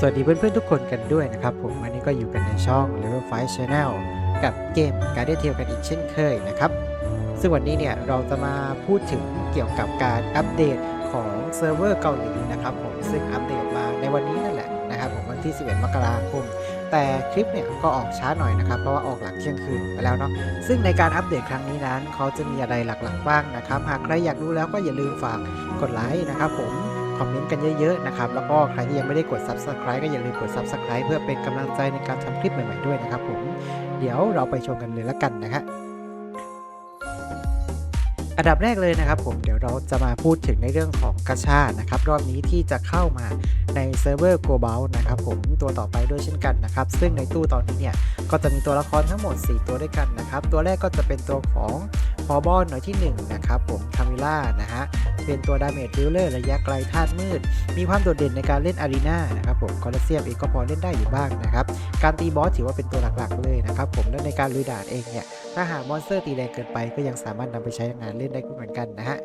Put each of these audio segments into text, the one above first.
สวัสดีเพื่อนๆทุกคนกันด้วยนะครับผมวันนี้ก็อยู่กันในช่อง Level 5 Channel กับเกม Guardian Tale กันอีกเช่นเคยนะครับ ซึ่งวันนี้เนี่ยเราจะมาพูดถึงเกี่ยวกับการอัปเดตของเซิร์ฟเวอร์เกาหลีนะครับผมซึ่งอัปเดตมาในวันนี้นั่นแหละนะครับผมวันที่ 11 มกราคม แต่คลิปเนี่ยก็ออกช้าหน่อยนะครับเพราะว่าออกหลังเที่ยงคืนไปแล้วเนาะซึ่งในการอัปเดตครั้งนี้นั้นเขาจะมีอะไรหลักๆบ้างนะครับหากใครอยากรู้แล้วก็อย่าลืมฝากกดไลค์นะครับผม คอมเมนต์กันเยอะๆนะครับ แล้วก็ใครที่ยังไม่ได้กด Subscribe ก็อย่าลืมกด Subscribe เพื่อเป็นกำลังใจในการทำคลิปใหม่ๆด้วยนะครับผม เดี๋ยวเราไปชมกันเลยละกันนะฮะอันดับแรกเลยนะครับผมเดี๋ยวเราจะมาพูดถึงในเรื่องของกาชานะครับ รอบนี้ที่จะเข้ามาในเซิร์ฟเวอร์ global นะครับผมตัวต่อไปด้วยเช่นกันนะครับ ซึ่งในตู้ตอนนี้เนี่ย ก็จะมีตัวละครทั้งหมด 4 ตัวด้วยกันนะครับ ตัวแรกก็จะเป็นตัวของ พอบอลหน่อยที่ 1 นะครับผมคามิล่านะฮะ เป็นตัวดาเมจดิลเลอร์ระยะไกลธาตุมืด มีความโดดเด่นในการเล่นอารีนานะครับผมคอลเซียมเองก็พอเล่นได้อยู่บ้างนะครับ การตีบอสถือว่าเป็นตัวหลักๆเลยนะครับผม และในการลุยด่านเองเนี่ย ถ้าหากมอนสเตอร์ตีแรงเกินไปก็ยังสามารถนำไปใช้งานเล่นได้เหมือนกันนะฮะ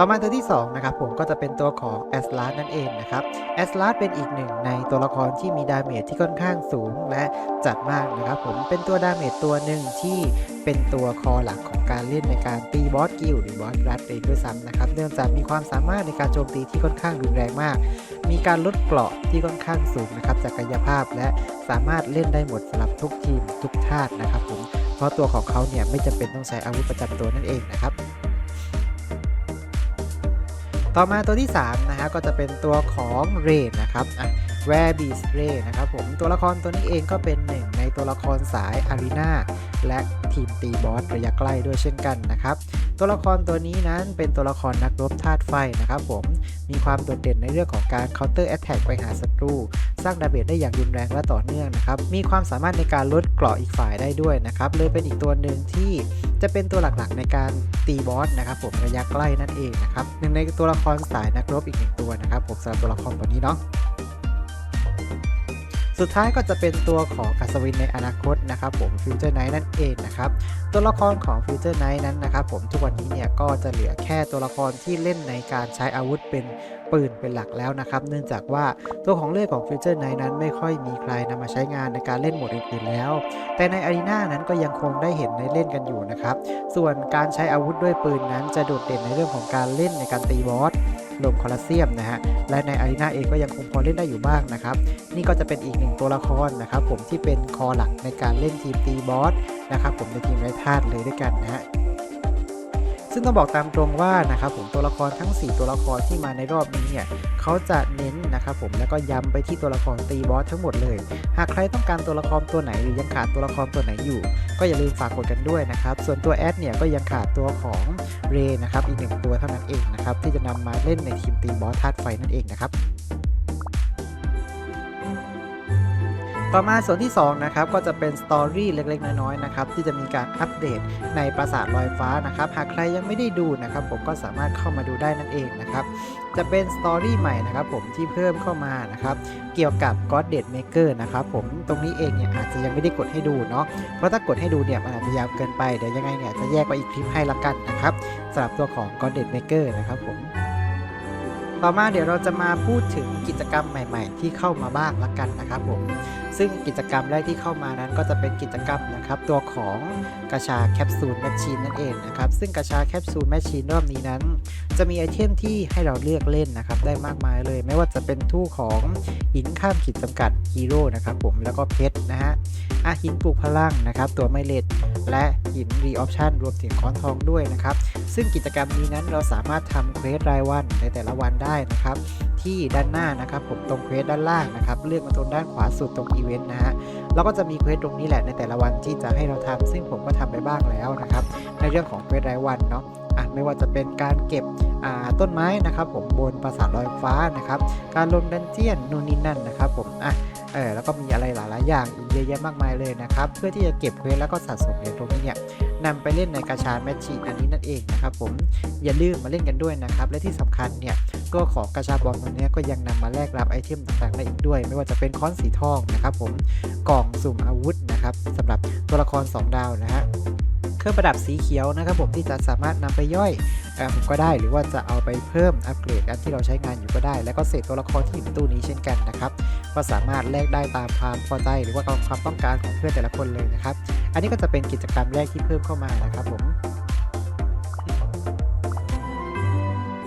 ต่อมาตัวที่2นะครับผมก็จะเป็นตัวของแอสลาสนั่นเองนะครับแอสลาสเป็นอีกหนึ่งในตัวละครที่มีดาเมจที่ค่อนข้างสูงและจัดมากนะครับผมเป็นตัวดาเมจตัวหนึ่งที่เป็นตัวคอหลักของการเล่นในการตีบอสกิลหรือบอสรัดเองด้วยซ้ำนะครับเนื่องจากมีความสามารถในการโจมตีที่ค่อนข้างรุนแรงมาก มีการลดเกราะที่ค่อนข้างสูงนะครับจากกายภาพและสามารถเล่นได้หมดสำหรับทุกทีมทุกชาตินะครับผมเพราะตัวของเขาเนี่ยไม่จำเป็นต้องใช้อาวุธประจำตัวนั่นเองนะครับ ต่อมาตัวที่ 3 นะฮะก็จะเป็นตัวของเรนนะครับอะแวร์บีสเรนะครับผมตัวละครตัวนี้เองก็เป็นหนึ่ง ตัวละครสายอารีนาและทีมตีบอสระยะใกล้ด้วยเช่นกันนะครับ ตัวละครตัวนี้นั้นเป็นตัวละครนักรบธาตุไฟนะครับผมมีความโดดเด่นในเรื่องของการ counter attack ไปหาศัตรู สร้างดาเมจได้อย่างรุนแรงและต่อเนื่องนะครับ มีความสามารถในการลดเกราะอีกฝ่ายได้ด้วยนะครับเลยเป็นอีกตัวหนึ่งที่จะเป็นตัวหลักๆในการตีบอสนะครับผมระยะใกล้นั่นเองนะครับหนึ่งในตัวละครสายนักรบอีกหนึ่งตัวนะครับผมสำหรับตัวละครตัวนี้เนาะ สุดท้ายก็จะเป็นตัวของอัศวินในอนาคตนะครับผมฟิวเจอร์ไนท์นั่นเองนะครับตัวละครของฟิวเจอร์ไนท์นั้นนะครับผมทุกวันนี้เนี่ยก็จะเหลือแค่ตัวละครที่เล่นในการใช้อาวุธเป็นปืนเป็นหลักแล้วนะครับ เนื่องจากว่าตัวของเลือดของฟิวเจอร์ไนท์นั้นไม่ค่อยมีใครนำมาใช้งานในการเล่นโหมดอื่นๆแล้ว แต่ในอารีนานั้นก็ยังคงได้เห็นในเล่นกันอยู่นะครับ ส่วนการใช้อาวุธด้วยปืนนั้นจะโดดเด่นในเรื่องของการเล่นในการตีบอส ลมคอลเซียมนะฮะและในอารีนาเองก็ยังคงพอเล่นได้อยู่บ้างนะครับนี่ก็จะเป็นอีกหนึ่งตัวละครนะครับผมที่เป็นคอหลักในการเล่นทีมตีบอสนะครับผมในทีมไร้ธาตุเลยด้วยกันนะฮะ ซึ่งต้องบอกตามตรงว่านะครับผมตัวละครทั้ง 4 ตัวละครที่มาในรอบนี้เนี่ยเขาจะเน้นนะครับผมแล้วก็ย้ำไปที่ตัวละครตีบอสทั้งหมดเลย หากใครต้องการตัวละครตัวไหนหรือยังขาดตัวละครตัวไหนอยู่ ก็อย่าลืมฝากกดกันด้วยนะครับส่วนตัวแอดเนี่ยก็ยังขาดตัวของเรนะครับอีกหนึ่งตัวเท่านั้นเองนะครับที่จะนำมาเล่นในทีมตีบอสธาตุไฟนั่นเองนะครับ ต่อมาส่วนที่2นะครับก็จะเป็นสตอรี่เล็กๆ น้อยๆนะครับที่จะมีการอัปเดตในปราสาทลอยฟ้านะครับหากใครยังไม่ได้ดูนะครับผมก็สามารถเข้ามาดูได้นั่นเองนะครับจะเป็นสตอรี่ใหม่นะครับผมที่เพิ่มเข้ามานะครับเกี่ยวกับ God d e a d Maker นะครับผมตรงนี้เองเนี่ยอาจจะยังไม่ได้กดให้ดูเนาะเพราะถ้ากดให้ดูเนี่ยมันอาจจะยาวเกินไปเดี๋ยวยังไงเนี่ยจะแยกไว้อีกคลิปให้ละกันนะครับสำหรับตัวของ God d e a d Maker นะครับผมต่อมาเดี๋ยวเราจะมาพูดถึงกิจกรรมใหม่ ๆ ที่เข้ามาบ้างละกันนะครับผมซึ่งกิจกรรมแรกที่เข้ามานั้นก็จะเป็นกิจกรรมนะครับตัวของกระชาแคปซูลแมชชีนนั่นเองนะครับซึ่งกระชาแคปซูลแมชชีนรอบนี้นั้น จะมีไอเทมที่ให้เราเลือกเล่นนะครับได้มากมายเลย ไม่ว่าจะเป็นทู่ของหินข้ามขีดจำกัดฮีโร่นะครับผมแล้วก็เพชรนะฮะอาหินปลูกพลังนะครับตัวไม่เล็ดและหินรีออปชันรวมถึงค้อนทองด้วยนะครับซึ่งกิจกรรมนี้นั้นเราสามารถทำเควสรายวันในแต่ละวันได้นะครับที่ด้านหน้านะครับ ผมตรงเควสด้านล่างนะครับ เลือกมาตรงด้านขวาสุดตรงอีเวนต์นะฮะเราก็จะมีเควสตรงนี้แหละในแต่ละวันที่จะให้เราทำซึ่งผมก็ทำไปบ้างแล้วนะครับ ในเรื่องของเควสรายวันเนาะอะไม่ว่าจะเป็นการเก็บต้นไม้นะครับ ผมบนปราสาทลอยฟ้านะครับ การลงดันเจียนนู่นนี่นั่นนะครับผมอะเออแล้วก็มีอะไรหลายๆอย่างอีกเยอะแยะมากมายเลยนะครับ เพื่อที่จะเก็บเควสแล้วก็สะสมเหรียญตรงนี้เนี่ยนำไปเล่นในกาชาแมชชีนอันนี้นั่นเองนะครับผมอย่าลืมมาเล่นกันด้วยนะครับ และที่สำคัญเนี่ย ตัวของกระชาบอลตัวนี้ก็ยังนำมาแลกรับไอเทมต่างๆได้อีกด้วย ไม่ว่าจะเป็นค้อนสีทองนะครับผมกล่องสุ่มอาวุธนะครับสำหรับตัวละคร 2 ดาวนะฮะเครื่องประดับสีเขียวนะครับผมที่จะสามารถนำไปย่อยเอ่อผมก็ได้หรือว่าจะเอาไปเพิ่มอัปเกรดอันที่เราใช้งานอยู่ก็ได้ แล้วก็เศษตัวละครที่อยู่ในตู้นี้เช่นกันนะครับก็สามารถแลกได้ตามความพอใจหรือว่าตามความต้องการของเพื่อนแต่ละคนเลยนะครับ อันนี้ก็จะเป็นกิจกรรมแรกที่เพิ่มเข้ามานะครับผม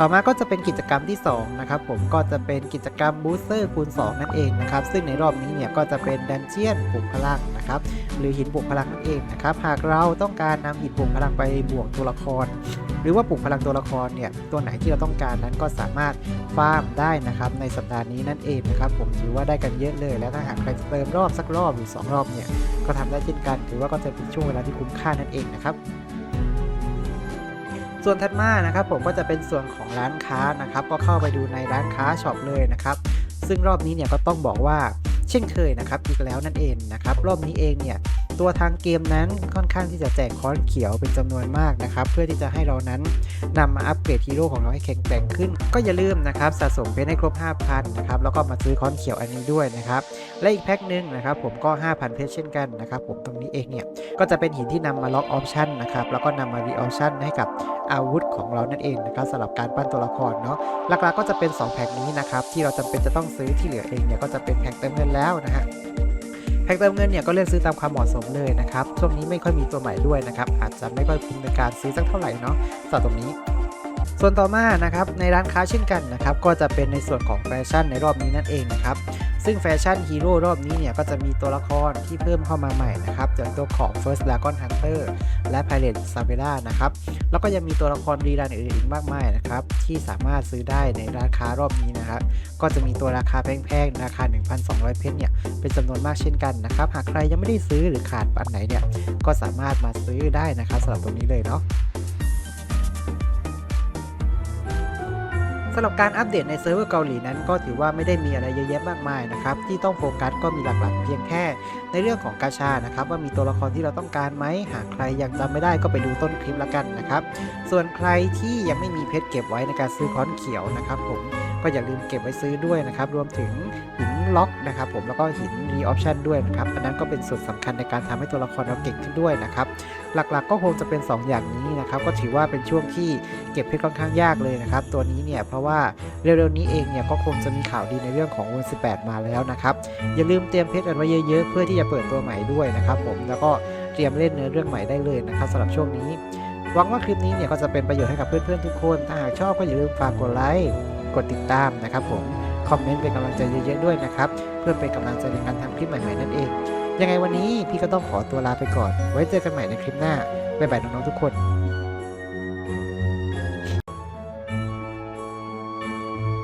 ต่อมาก็จะเป็นกิจกรรมที่2นะครับผมก็จะเป็นกิจกรรมบูสเตอร์คูณ2นั่นเองนะครับซึ่งในรอบนี้เนี่ยก็จะเป็นดันเจียนปลุกพลังนะครับหรือหินปลุกพลังนั่นเองนะครับหากเราต้องการนำหินปลุกพลังไปบวกตัวละคร หรือว่าปลุกพลังตัวละครเนี่ยตัวไหนที่เราต้องการนั้นก็สามารถฟาร์มได้นะครับในสัปดาห์นี้นั่นเองนะครับผมถือว่าได้กันเยอะเลย แล้วถ้าหากใครจะเติมรอบสักรอบหรือสองรอบเนี่ยก็ทำได้เช่นกัน ถือว่าก็จะเป็นช่วงเวลาที่คุ้มค่านั่นเองนะครับ ส่วนถัดมานะครับผมก็จะเป็นส่วนของร้านค้านะครับก็เข้าไปดูในร้านค้าช็อปเลยนะครับซึ่งรอบนี้เนี่ยก็ต้องบอกว่าเช่นเคยนะครับอีกแล้วนั่นเองนะครับรอบนี้เองเนี่ย ตัวทางเกมนั้นค่อนข้างที่จะแจกค้อนเขียวเป็นจำนวนมากนะครับ เพื่อที่จะให้เรานั้นนำมาอัปเกรดฮีโร่ของเราให้แข็งแกร่งขึ้น ก็อย่าลืมนะครับสะสมเพชรให้ครบ 5,000นะครับแล้วก็มาซื้อค้อนเขียวอันนี้ด้วยนะครับและอีกแพ็คหนึ่งนะครับผมก็ 5,000 เพชรเช่นกันนะครับผมตรงนี้เองเนี่ยก็จะเป็นหินที่นำมาล็อกออปชั่นนะครับแล้วก็นำมารีออปชั่นให้กับอาวุธของเรานั่นเองนะครับสำหรับการปั้นตัวละครเนาะหลักๆก็จะเป็น 2 แพ็คนี้นะครับที่เราจำเป็นจะต้องซื้อที่เหลือเองเนี่ยก็จะเป็นแพ็คเติมเงินแล้วนะฮะ แพ็คเติมเงินเนี่ยก็เลือกซื้อตามความเหมาะสมเลยนะครับ ช่วงนี้ไม่ค่อยมีตัวใหม่ด้วยนะครับ อาจจะไม่ค่อยคุ้มในการซื้อสักเท่าไหร่เนาะสำหรับตรงนี้ส่วนต่อมานะครับในร้านค้าเช่นกันนะครับก็จะเป็นในส่วนของแฟชั่นในรอบนี้นั่นเองนะครับ ซึ่งแฟชั่นฮีโร่รอบนี้เนี่ยก็จะมีตัวละครที่เพิ่มเข้ามาใหม่นะครับจากตัวของ First Dragon Hunter และ Pirate s a b e r a นะครับแล้วก็ยังมีตัวละครรีรันอื่นอีกมากมายนะครับที่สามารถซื้อได้ในราคารอบนี้นะครับก็จะมีตัวราคาแพงๆราคา 1,200 เพชรเนี่ยเป็นจำนวนมากเช่นกันนะครับหากใครยังไม่ได้ซื้อหรือขาดอันไหนเนี่ยก็สามารถมาซื้อได้นะครับสำหรับตรงนี้เลยเนาะ สำหรับการอัปเดตในเซิร์ฟเวอร์เกาหลีนั้น ก็ถือว่าไม่ได้มีอะไรเยอะแยะมากมายนะครับ ที่ต้องโฟกัสก็มีหลักๆ เพียงแค่ ในเรื่องของกาชานะครับ ว่ามีตัวละครที่เราต้องการไหมหากใครยังจำไม่ได้ก็ไปดูต้นคลิปละกันนะครับ ส่วนใครที่ยังไม่มีเพชรเก็บไว้ในการซื้อค้อนเขียวนะครับผม ก็อย่าลืมเก็บไว้ซื้อด้วยนะครับ รวมถึงหินล็อกนะครับ ผมแล้วก็หินรีออปชันด้วยนะครับ อันนั้นก็เป็นส่วนสำคัญในการทำให้ตัวละครเราเก่งขึ้นด้วยนะครับ หลักๆก็คงจะเป็น 2 อย่างนี้นะครับ ก็ถือว่าเป็นช่วงที่เก็บเพชรค่อนข้างยากเลยนะครับ ตัวนี้เนี่ยเพราะว่าเร็วๆนี้เองเนี่ยก็คงจะมีข่าวดีในเรื่องของวัน18 มาแล้วนะครับ อย่าลืมเตรียมเพชรกันไว้เยอะๆ เพื่อที่จะเปิดตัวใหม่ด้วยนะครับ ผมแล้วก็เตรียมเล่นเนื้อเรื่องใหม่ได้เลยนะครับสำหรับช่วงนี้หวังว่าคลิปนี้เนี่ยก็จะเป็นประโยชน์ให้กับเพื่อนๆทุกคน ถ้าหากชอบก็อย่าลืมฝากกดไลค์ กดติดตามนะครับผมคอมเมนต์เป็นกำลังใจเยอะๆด้วยนะครับ เพื่อเป็นกำลังใจในการทำคลิปใหม่ๆนั่นเอง ยังไงวันนี้พี่ก็ต้องขอตัวลาไปก่อน ไว้เจอกันใหม่ในคลิปหน้าบ๊ายบายน้องๆทุกคน